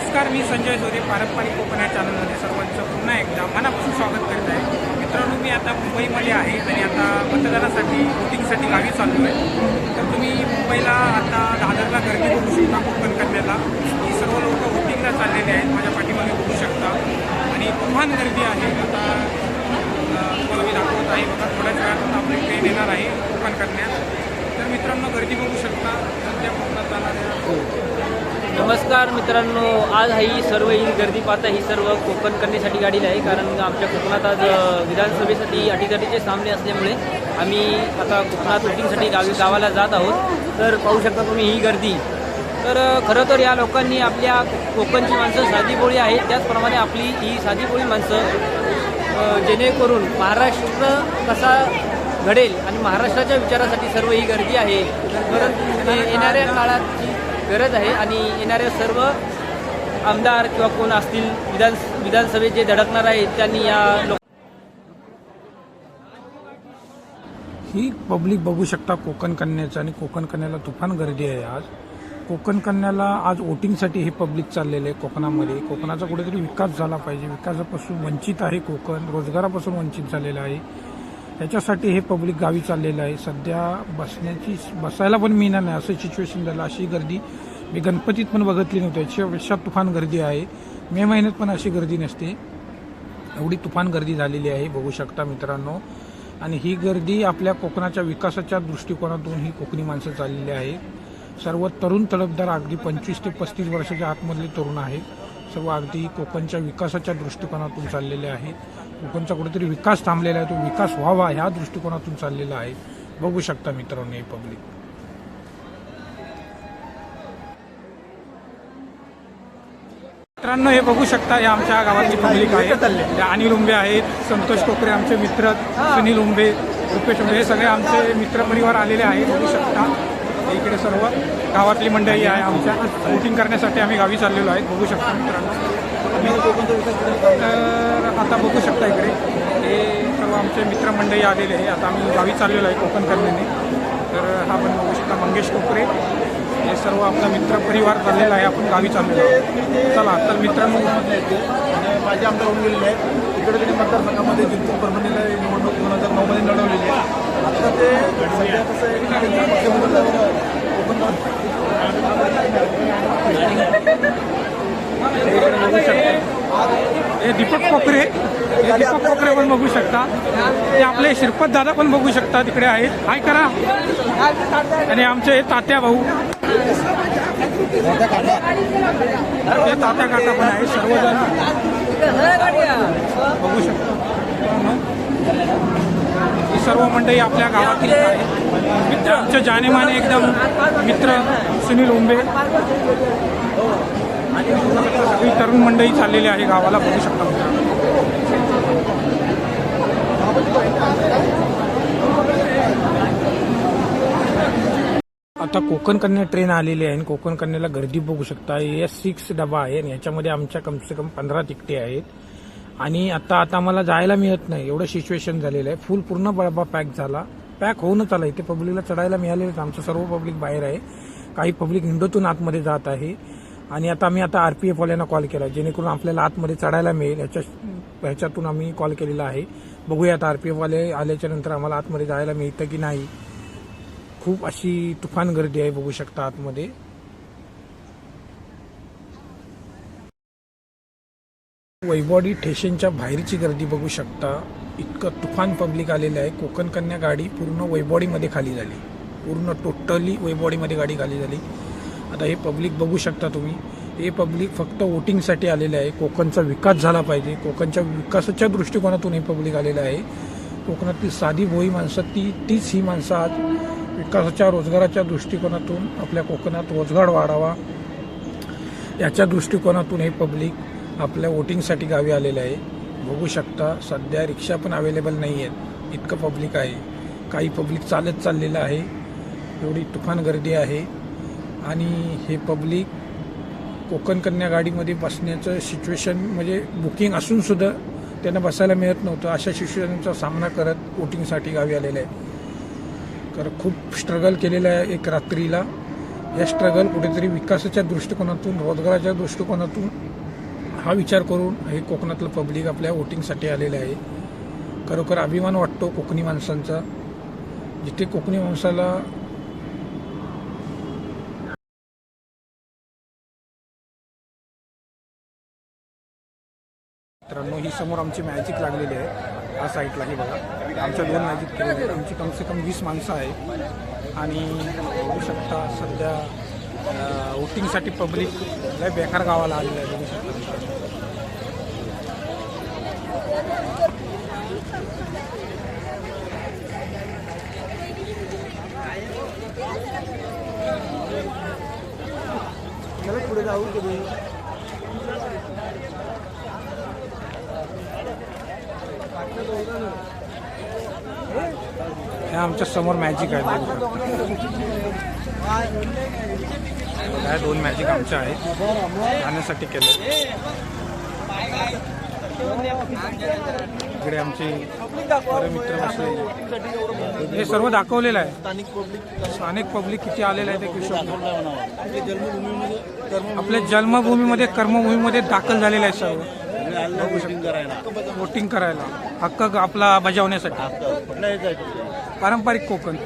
नमस्कार मी संजय जोरे पारंपरिक कोकण या चॅनलमध्ये सर्वांचं पुन्हा एकदा मनापासून स्वागत करत आहे. मित्रांनो मी आता मुंबईमध्ये आहे आणि आता मतदानासाठी वोटिंगसाठी गावी चाललो आहे तर तुम्ही मुंबईला आता दादरला गर्दी बघू शकता कोकण कन्याला. ही सर्व लोक वोटिंगला चाललेले आहेत माझ्या पाठीमागे बघू शकता. आणि तुफान गर्दी आहे आता तुम्हाला मी दाखवत आहे बघा थोड्याच वेळात आपली ट्रेन येणार आहे कोकण कन्या. तर मित्रांनो गर्दी बघू शकता सध्या कोकणात जाणाऱ्या नमस्कार मित्रांनो आज ही सर्व ही गर्दी पाहता ही सर्व कोकण करण्यासाठी गाडीला आहे कारण आमच्या कोकणात आज विधानसभेसाठी अटीतटीचे सामने असल्यामुळे आम्ही आता कोकणात मिटिंगसाठी गावी गावाला जात आहोत. तर पाहू शकता तुम्ही ही गर्दी. तर खरं तर या लोकांनी आपल्या कोकणची माणसं साधीपोळी आहेत. त्याचप्रमाणे आपली ही साधीपोळी माणसं जेणेकरून महाराष्ट्र कसा घडेल आणि महाराष्ट्राच्या विचारासाठी सर्व ही गर्दी आहे. परंतु येणाऱ्या काळात गरज आहे आणि येणाऱ्या सर्व आमदार किंवा कोण असतील विधान विधानसभेत जे धडकणार आहेत त्यांनी या लोक ही पब्लिक बघू शकता कोकण कन्याचं आणि कोकण कन्याला तुफान गर्दी आहे आज. कोकण कन्याला आज वोटिंगसाठी हे पब्लिक चाललेलं आहे कोकणामध्ये. कोकणाचा कुठेतरी विकास झाला पाहिजे. विकासापासून वंचित आहे कोकण. रोजगारापासून वंचित झालेलं आहे. त्याच्यासाठी हे पब्लिक गावी चाललेलं आहे. सध्या बसण्याची बसायला पण मिळणार नाही. असं सिच्युएशन झालं. अशी गर्दी मी गणपतीत पण बघितली नव्हती. याच्यापेक्षा तुफान गर्दी आहे. मे महिन्यात पण अशी गर्दी नसते. एवढी तुफान गर्दी झालेली आहे बघू शकता मित्रांनो. आणि ही गर्दी आपल्या कोकणाच्या विकासाच्या दृष्टिकोनातून ही कोकणी माणसं चाललेली आहे. सर्व तरुण तडफदार अगदी पंचवीस ते पस्तीस वर्षाच्या आतमधले तरुण आहेत. सर्व अगदी कोकणच्या विकासाच्या दृष्टिकोनातून चाललेले आहेत कोकणचा कुठेतरी विकास थांबलेला आहे तो विकास व्हावा ह्या दृष्टिकोनातून चाललेला आहे. बघू शकता मित्रांनो हे पब्लिक मित्रांनो हे बघू शकता हे आमच्या गावातली पब्लिक आहे. अनिल उंबे आहेत संतोष कोकरे आमचे मित्र सुनील उंबे रुपेश उंबे हे सगळे आमचे मित्रपरिवार आलेले आहे बघू शकता. इकडे सर्व गावातली मंडळी आहे आमच्या. वोटिंग करण्यासाठी आम्ही गावी चाललेलो आहे. बघू शकता मित्रांनो. तर आता बघू शकता इकडे. हे सर्व आमचे मित्रमंडळी आलेले आहे. आता आम्ही गावी चाललेलो आहे कोकण करण्याने तर हा पण बघू शकता मंगेश कोकरे. हे सर्व आपला मित्रपरिवार चाललेला आहे. आपण गावी चाललेलो चला तर मित्रांनो आणि माझे आमदार होऊन गेलेले आहेत. इकडे त्यांनी मतदारसंघामध्ये जिंतूर परभणीला निवडणूक दोन हजार नऊमध्ये लढवलेली आहे. आता ते सध्या कसं आहे हे दीपक कोकरे दीपक कोकरे पण बघू शकता. ते आपले श्रीपत दादा पण बघू शकता तिकडे आहेत. हाय करा. आणि आमचे हे तात्या भाऊ. हे तात्या काका पण आहे सर्वजण. बघू शकता. सर्व मंडळी आपल्या गावातील आहे मित्र आमचे जानेमाने एकदम मित्र सुनील उंबे. ही तरुण मंडळी चाललेली आहे गावाला बघू शकता आता कोकण कन्या ट्रेन आलेली आहे आणि कोकण कन्याला गर्दी बघू शकता. एस सिक्स डबा आहे आणि याच्यामध्ये आमच्या कमसे कम पंधरा तिकटे आहेत. आणि आता आता आम्हाला जायला मिळत नाही. एवढं सिच्युएशन झालेलं आहे. फुल पूर्ण बळबा पॅक झाला. पॅक होऊनच आला. इथे पब्लिकला चढायला मिळालेलं आमचं सर्व पब्लिक बाहेर आहे. काही पब्लिक विंडोतून आतमध्ये जात आहे. आणि आता आम्ही आता आरपीएफ वाल्यांना कॉल केला. जेणेकरून आपल्याला आतमध्ये चढायला मिळेल. ह्याच्या ह्याच्यातून आम्ही कॉल केलेला आहे. बघूया आता आरपीएफ वाले आल्याच्यानंतर आम्हाला आतमध्ये जायला मिळतं की नाही. खूप अशी तुफान गर्दी आहे. बघू शकता आतमध्ये. वैभवडी ठेशनच्या बाहेरची गर्दी बघू शकता. इतकं तुफान पब्लिक आलेलं आहे. कोकण कन्या गाडी पूर्ण वैबॉडीमध्ये खाली झाली. पूर्ण टोटली वैबॉडीमध्ये गाडी खाली झाली. आता हे पब्लिक बघू शकता तुम्ही. हे पब्लिक फक्त वोटिंगसाठी आलेलं आहे. कोकणचा विकास झाला पाहिजे. कोकणच्या विकासाच्या दृष्टिकोनातून हे पब्लिक आलेलं आहे. कोकणातली साधी भोई माणसं ती तीच ही माणसं आज विकासाच्या रोजगाराच्या दृष्टिकोनातून आपल्या कोकणात रोजगार वाढावा. याच्या दृष्टिकोनातून हे पब्लिक आपल्या वोटिंगसाठी गावी आलेलं आहे. बघू शकता सध्या रिक्षा पण अवेलेबल नाही आहेत इतकं पब्लिक आहे. काही पब्लिक चालत चाललेलं आहे. एवढी तुफान गर्दी आहे. आणि हे पब्लिक कोकण कन्या गाडीमध्ये बसण्याचं सिच्युएशन म्हणजे बुकिंग असूनसुद्धा त्यांना बसायला मिळत नव्हतं. अशा सिच्युएशनचा सामना करत वोटिंगसाठी गावी आलेलं आहे. तर खूप स्ट्रगल केलेलं आहे एक रात्रीला. या स्ट्रगल कुठेतरी विकासाच्या दृष्टिकोनातून रोजगाराच्या दृष्टिकोनातून हा विचार करून हे कोकणातलं पब्लिक आपल्या वोटिंगसाठी आलेलं आहे. खरोखर अभिमान वाटतो कोकणी माणसांचा. जिथे कोकणी माणसाला मित्रांनो ही समोर आमची मॅजिक लागलेली आहे. या साईडला हे बघा. आमच्या दोन मॅजिक केलेले आहेत. आमची कम से कम वीस माणसं आहे आणि बघू शकता सध्या वोटिंगसाठी पब्लिक लय बेकार गावाला आलेलं आहे. बघू शकता मित्रांनो. चला पुढे जाऊ तुम्ही. आमच्यासमोर मॅजिक आहे. ह्या दोन मॅजिक आमच्या आहेत. राहण्यासाठी केलं इकडे आमचे मित्र बसले हे सर्व दाखवलेलं आहे. स्थानिक पब्लिक स्थानिक पब्लिक किती आलेलं आहे ते कृषक आपल्या जन्मभूमीमध्ये कर्मभूमीमध्ये दाखल झालेलं आहे सर्व. वोटिंग करायला. हक्क आपला बजावण्यासाठी. पारंपरिक कोकण.